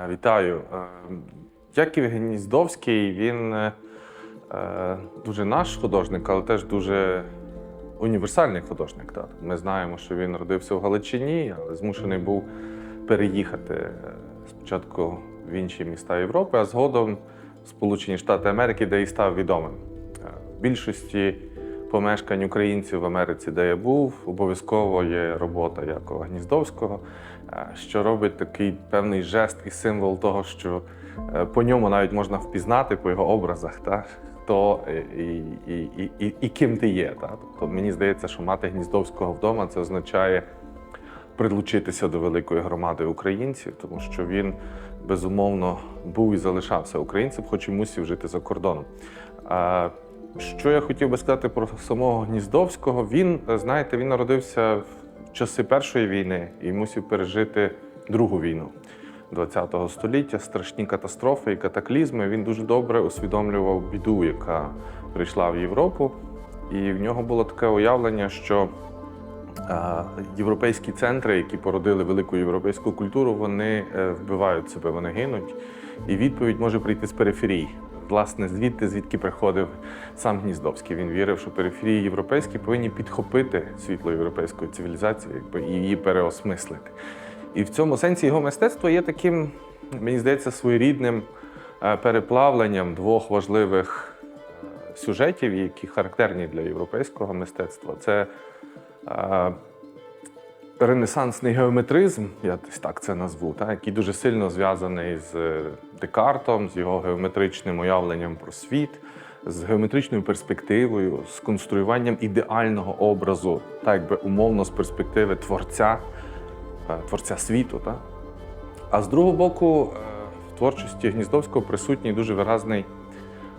Е, Вітаю. Е, Яків Гніздовський, він е, дуже наш художник, але теж дуже універсальний художник. Ми знаємо, що він родився в Галичині, але змушений був переїхати спочатку в інші міста Європи, а згодом в Сполучені Штати Америки, де і став відомим. В більшості помешкань українців в Америці, де я був, обов'язково є робота Якова Гніздовського, що робить такий певний жест і символ того, що е, по ньому навіть можна впізнати по його образах, та, хто е, і, і, і, і, і ким ти є. Та. Тобто мені здається, що мати Гніздовського вдома це означає прилучитися до великої громади українців, тому що він безумовно був і залишався українцем, хоч і мусив жити за кордоном. Що я хотів би сказати про самого Гніздовського? Він, знаєте, він народився в часи Першої війни і мусив пережити Другу війну ХХ століття, страшні катастрофи і катаклізми. Він дуже добре усвідомлював біду, яка прийшла в Європу. І в нього було таке уявлення, що європейські центри, які породили велику європейську культуру, вони е, вбивають себе, вони гинуть. І відповідь може прийти з периферії. Власне, звідти, звідки приходив сам Гніздовський. Він вірив, що периферії європейські повинні підхопити світло європейської цивілізації якби, її переосмислити. І в цьому сенсі його мистецтво є таким, мені здається, своєрідним е, переплавленням двох важливих е, сюжетів, які характерні для європейського мистецтва. Це е, ренесансний геометризм, я десь так це назву, та, який дуже сильно зв'язаний з е, Декартом, з його геометричним уявленням про світ, з геометричною перспективою, з конструюванням ідеального образу, так якби умовно з перспективи творця, е, творця світу. Та. А з другого боку, е, в творчості Гніздовського присутній дуже виразний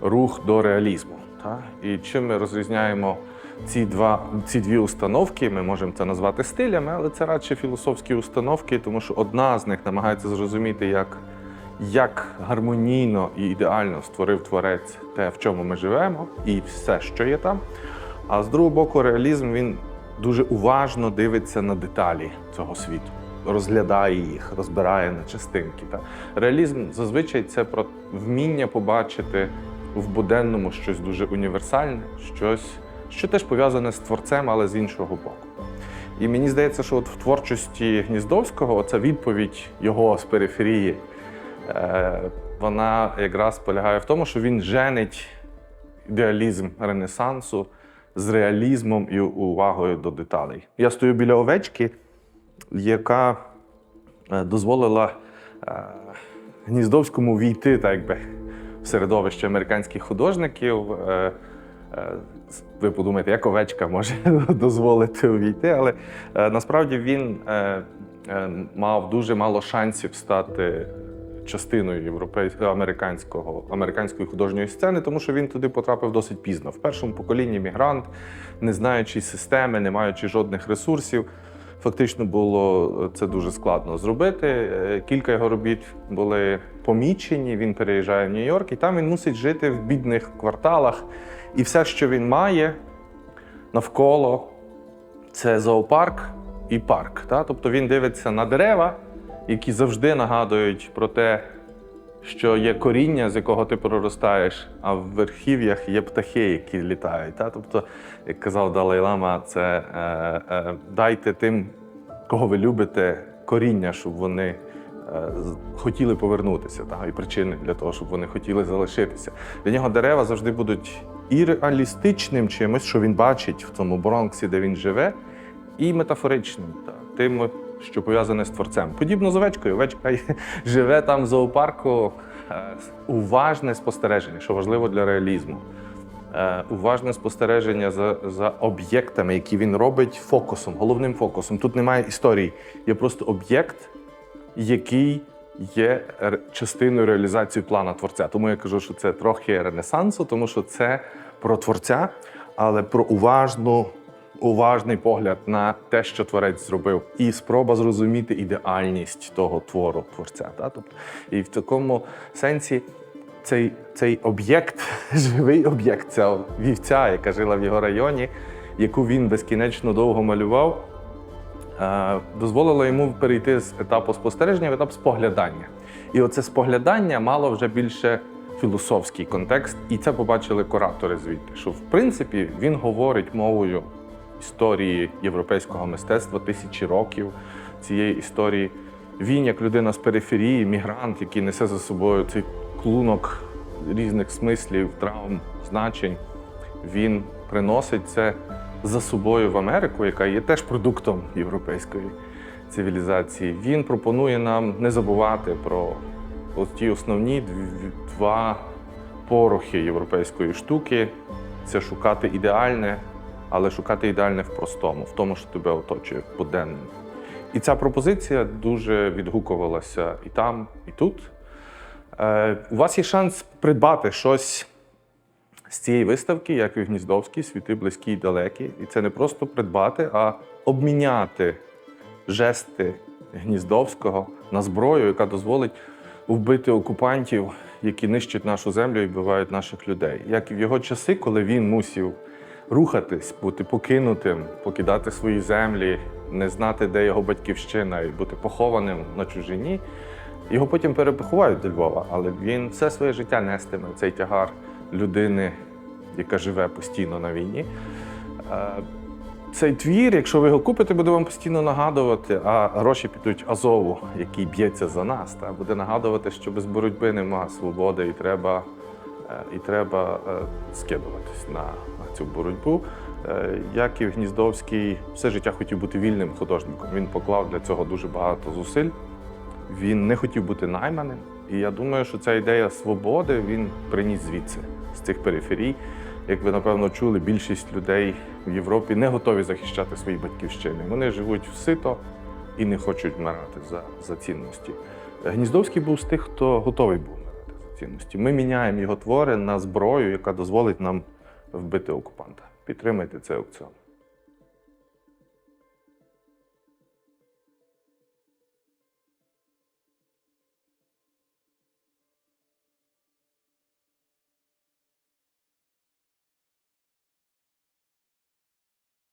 рух до реалізму. Та? І чим ми розрізняємо ці, два, ці дві установки, ми можемо це назвати стилями, але це радше філософські установки, тому що одна з них намагається зрозуміти, як, як гармонійно і ідеально створив творець те, в чому ми живемо, і все, що є там. А з другого боку, реалізм він дуже уважно дивиться на деталі цього світу, розглядає їх, розбирає на частинки. Та. Реалізм зазвичай це про вміння побачити в буденному щось дуже універсальне, щось, що теж пов'язане з творцем, але з іншого боку. І мені здається, що от в творчості Гніздовського оця відповідь його з периферії, е, вона якраз полягає в тому, що він женить ідеалізм Ренесансу з реалізмом і увагою до деталей. Я стою біля овечки, яка е, дозволила е, Гніздовському війти, так якби, в середовище американських художників. Е, Ви подумаєте, як овечка може дозволити увійти, але е, насправді він е, мав дуже мало шансів стати частиною європейського американського американської художньої сцени, тому що він туди потрапив досить пізно. В першому поколінні мігрант, не знаючи системи, не маючи жодних ресурсів. Фактично було це дуже складно зробити. Кілька його робіт були помічені. Він переїжджає в Нью-Йорк, і там він мусить жити в бідних кварталах. І все, що він має навколо, це зоопарк і парк. Та? Тобто він дивиться на дерева, які завжди нагадують про те, що є коріння, з якого ти проростаєш, а в верхів'ях є птахи, які літають. Та? Тобто, як казав Далай Лама, це е, е, дайте тим, кого ви любите, коріння, щоб вони хотіли повернутися, та? і причини для того, щоб вони хотіли залишитися. Для нього дерева завжди будуть і реалістичним чимось, що він бачить в тому Бронксі, де він живе, і метафоричним, та, тим, що пов'язане з творцем. Подібно з овечкою. Овечка живе там в зоопарку. е, Уважне спостереження, що важливо для реалізму. Е, Уважне спостереження за, за об'єктами, які він робить фокусом, головним фокусом. Тут немає історії, є просто об'єкт, який є частиною реалізації плана творця. Тому я кажу, що це трохи ренесансу, тому що це про творця, але про уважну, уважний погляд на те, що творець зробив, і спроба зрозуміти ідеальність того твору творця. Та? Тобто, і в такому сенсі. Цей, цей об'єкт, живий об'єкт, ця вівця, яка жила в його районі, яку він безкінечно довго малював, дозволило йому перейти з етапу спостереження в етап споглядання. І оце споглядання мало вже більше філософський контекст, і це побачили куратори звідти. Що в принципі він говорить мовою історії європейського мистецтва тисячі років цієї історії. Він, як людина з периферії, мігрант, який несе за собою цей клунок різних смислів, травм, значень, він приносить це за собою в Америку, яка є теж продуктом європейської цивілізації. Він пропонує нам не забувати про ті основні два порохи європейської штуки це шукати ідеальне, але шукати ідеальне в простому, в тому, що тебе оточує буденним. І ця пропозиція дуже відгукувалася і там, і тут. Е, у вас є шанс придбати щось з цієї виставки, як і Гніздовський, світи близькі й далекі. І це не просто придбати, а обміняти жести Гніздовського на зброю, яка дозволить вбити окупантів, які нищать нашу землю і вбивають наших людей. Як і в його часи, коли він мусів рухатись, бути покинутим, покидати свої землі, не знати, де його батьківщина, і бути похованим на чужині. Його потім перепоховають до Львова, але він все своє життя нестиме цей тягар людини, яка живе постійно на війні. Е, Цей твір, якщо ви його купите, буде вам постійно нагадувати, а гроші підуть Азову, який б'ється за нас. Та буде нагадувати, що без боротьби нема свободи, і треба, е, і треба е, скидуватись на, на цю боротьбу. Е, Яків Гніздовський все життя хотів бути вільним художником. Він поклав для цього дуже багато зусиль. Він не хотів бути найманим. І я думаю, що ця ідея свободи він приніс звідси, з цих периферій. Як ви напевно чули, більшість людей в Європі не готові захищати свої батьківщини. Вони живуть в сито і не хочуть вмирати за, за цінності. Гніздовський був з тих, хто готовий був вмирати за цінності. Ми міняємо його твори на зброю, яка дозволить нам вбити окупанта. Підтримайте цей аукціон.